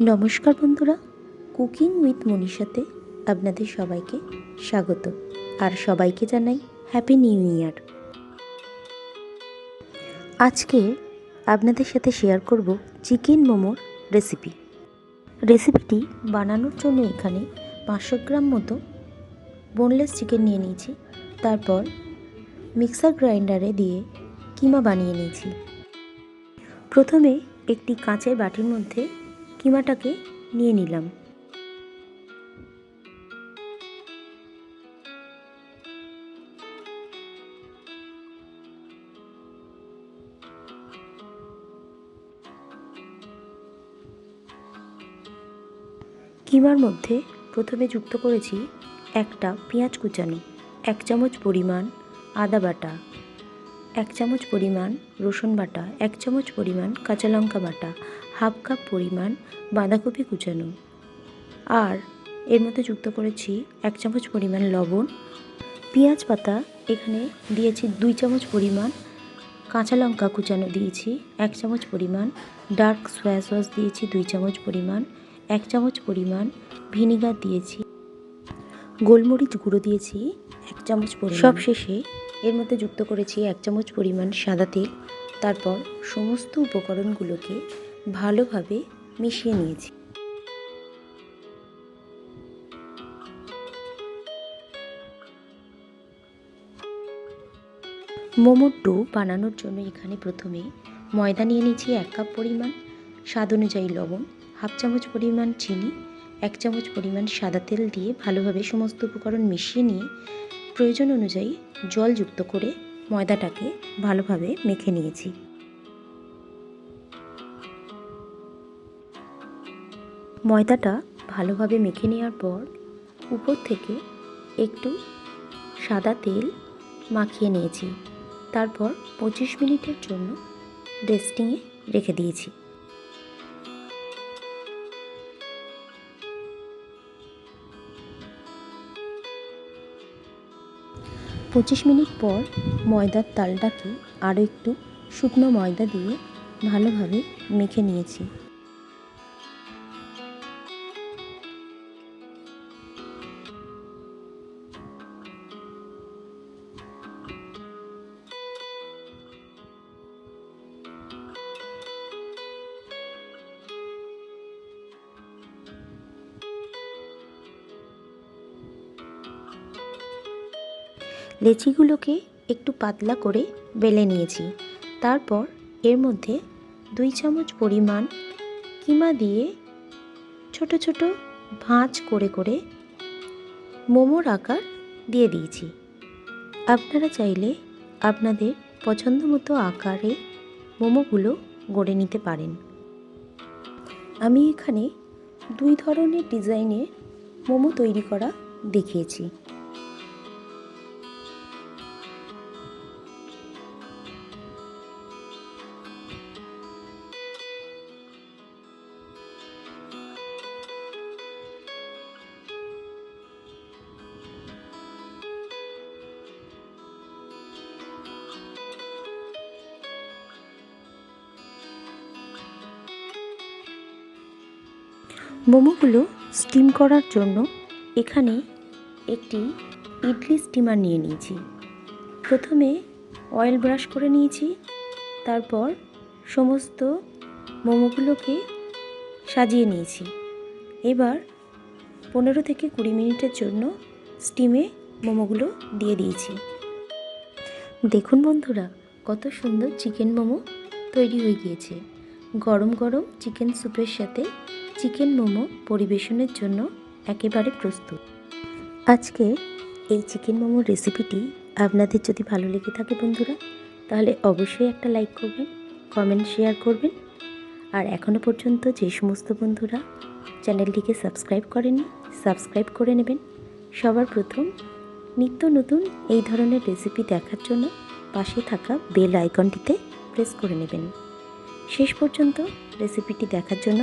নমস্কার বন্ধুরা, cooking with মনীষাতে আপনাদের সবাইকে স্বাগত। আর সবাইকে জানাই হ্যাপি নিউ ইয়ার আজকে আপনাদের সাথে শেয়ার করব চিকেন মোমোর রেসিপি রেসিপিটি বানানোর জন্য এখানে পাঁচশো গ্রাম মতো বোনলেস চিকেন নিয়ে নিয়েছি, তারপর মিক্সার গ্রাইন্ডারে দিয়ে কিমা বানিয়ে নিয়েছি। প্রথমে একটি কাঁচের বাটির মধ্যে কিমাটাকে নিয়ে নিলাম। কিমার মধ্যে প্রথমে যুক্ত করেছি একটা পেঁয়াজ কুচানো, এক চামচ পরিমাণ আদা বাটা, এক চামচ পরিমাণ রসুন বাটা, এক চামচ পরিমাণ কাঁচা লঙ্কা বাটা হাফ কাপ পরিমাণ বাঁধাকপি কুচানো। আর এর মধ্যে যুক্ত করেছি এক চামচ পরিমাণ লবণ। পেঁয়াজ পাতা এখানে দিয়েছি দুই চামচ পরিমাণ কাঁচা লঙ্কা কুচানো দিয়েছি এক চামচ পরিমাণ ডার্ক সয়া সস দিয়েছি দুই চামচ পরিমাণ এক চামচ পরিমাণ ভিনিগার দিয়েছি। গোলমরিচ গুঁড়ো দিয়েছি এক চামচ পরিমাণ। সব শেষে। এর মধ্যে যুক্ত করেছি এক চামচ পরিমাণ সাদা তেল। তারপর সমস্ত উপকরণগুলোকে ভালোভাবে মিশিয়ে নিয়েছি। মোমোর ডো বানানোর জন্য এখানে প্রথমে ময়দা নিয়ে নিয়েছি এক কাপ পরিমাণ স্বাদ অনুযায়ী লবণ, হাফ চামচ পরিমাণ চিনি, এক চামচ পরিমাণ সাদা তেল দিয়ে ভালোভাবে সমস্ত উপকরণ মিশিয়ে নিয়ে প্রয়োজন অনুযায়ী জল যুক্ত করে ময়দাটাকে ভালোভাবে মেখে নিয়েছি। ময়দাটা ভালোভাবে মেখে নেওয়ার পর উপর থেকে একটু সাদা তেল মাখিয়ে নিয়েছি। তারপর পঁচিশ মিনিটের জন্য রেস্টিংয়ে রেখে দিয়েছি। পঁচিশ মিনিট পর ময়দার তালটাকে আরও একটু শুকনো ময়দা দিয়ে ভালোভাবে মেখে নিয়েছি। লেচিগুলোকে একটু পাতলা করে বেলে নিয়েছি। তারপর এর মধ্যে দুই চামচ পরিমাণ কিমা দিয়ে ছোট ছোট ভাঁজ করে করে মোমোর আকার দিয়ে দিয়েছি। আপনারা চাইলে আপনাদের পছন্দ মতো আকারে মোমোগুলো গড়ে নিতে পারেন। আমি এখানে দুই ধরনের ডিজাইনের মোমো তৈরি করা দেখিয়েছি। মোমোগুলো স্টিম করার জন্য এখানে একটি ইডলি স্টিমার নিয়ে নিয়েছি। প্রথমে অয়েল ব্রাশ করে নিয়েছি, তারপর সমস্ত মোমোগুলোকে সাজিয়ে নিয়েছি। এবার পনেরো থেকে কুড়ি মিনিটের জন্য স্টিমে মোমোগুলো দিয়ে দিয়েছি। দেখুন বন্ধুরা, কত সুন্দর চিকেন মোমো তৈরি হয়ে গিয়েছে। গরম গরম চিকেন স্যুপের সাথে চিকেন মোমো পরিবেশনের জন্য একেবারে প্রস্তুত। আজকে এই চিকেন মোমোর রেসিপিটি আপনাদের যদি ভালো লেগে থাকে বন্ধুরা, তাহলে অবশ্যই একটা লাইক করবেন, কমেন্ট, শেয়ার করবেন। আর এখনও পর্যন্ত যে সমস্ত বন্ধুরা চ্যানেলটিকে সাবস্ক্রাইব করেনি সাবস্ক্রাইব করে নেবেন। সবার প্রথম নিত্য নতুন এই ধরনের রেসিপি দেখার জন্য পাশে থাকা বেল আইকনটিতে প্রেস করে নেবেন। শেষ পর্যন্ত রেসিপিটি দেখার জন্য